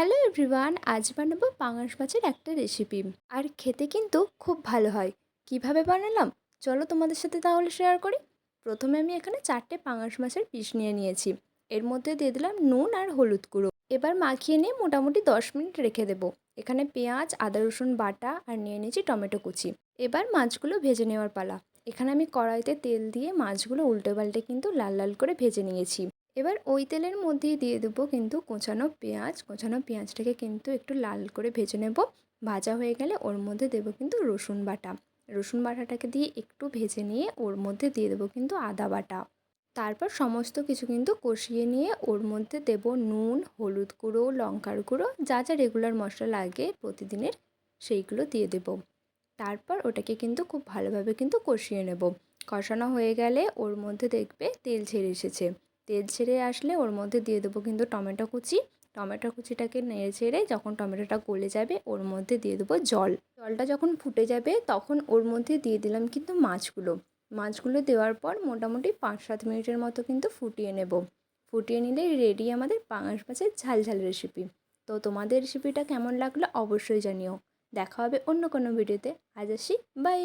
Hello everyone আজ বানাবো পাঙাশ মাছের একটা রেসিপি আর খেতে কিন্তু খুব ভালো হয়। কীভাবে বানালাম? চলো তোমাদের সাথে তাহলে শেয়ার করি। প্রথমে আমি এখানে চারটে পাঙাশ মাছের পিস নিয়ে নিয়েছি। এর মধ্যে দিয়ে দিলাম নুন আর হলুদ গুঁড়ো। এবার মাখিয়ে নিয়ে মোটামুটি দশ মিনিট রেখে দেবো। এখানে পেঁয়াজ, আদা, রসুন, বাটা আর নিয়ে নিয়েছি টমেটো কুচি। এবার মাছগুলো ভেজে নেওয়ার পালা। এখানে আমি কড়াইতে তেল দিয়ে মাছগুলো উল্টে পাল্টে কিন্তু লাল লাল করে ভেজে নিয়েছি। এবার ওই তেলের মধ্যেই দিয়ে দেবো কিন্তু কোঁচানো পেঁয়াজ। কোঁচানো পেঁয়াজটাকে কিন্তু একটু লাল করে ভেজে নেব। ভাজা হয়ে গেলে ওর মধ্যে দেবো কিন্তু রসুন বাটা। রসুন বাটাটাকে দিয়ে একটু ভেজে নিয়ে ওর মধ্যে দিয়ে দেবো কিন্তু আদা বাটা। তারপর সমস্ত কিছু কিন্তু কষিয়ে নিয়ে ওর মধ্যে দেব নুন, হলুদ গুঁড়ো, লঙ্কার গুঁড়ো, যা যা রেগুলার মশলা লাগে প্রতিদিনের সেইগুলো দিয়ে দেব। তারপর ওটাকে কিন্তু খুব ভালোভাবে কিন্তু কষিয়ে নেব। কষানো হয়ে গেলে ওর মধ্যে দেখবে তেল ছেড়ে এসেছে। তেল ছেড়ে আসলে ওর মধ্যে দিয়ে দেবো কিন্তু টমেটো কুচি। টমেটো কুচিটাকে নেড়ে ছেড়ে যখন টমেটোটা গলে যাবে, ওর মধ্যে দিয়ে দেবো জল। জলটা যখন ফুটে যাবে, তখন ওর মধ্যে দিয়ে দিলাম কিন্তু মাছগুলো। মাছগুলো দেওয়ার পর মোটামুটি পাঁচ সাত মিনিটের মতো কিন্তু ফুটিয়ে নেব। ফুটিয়ে নিলে রেডি আমাদের পাঙাশ মাছের ঝাল ঝাল রেসিপি তো তোমাদের রেসিপিটা কেমন লাগল অবশ্যই জানিও। দেখা হবে অন্য কোনো ভিডিওতে আজ আসি। বাই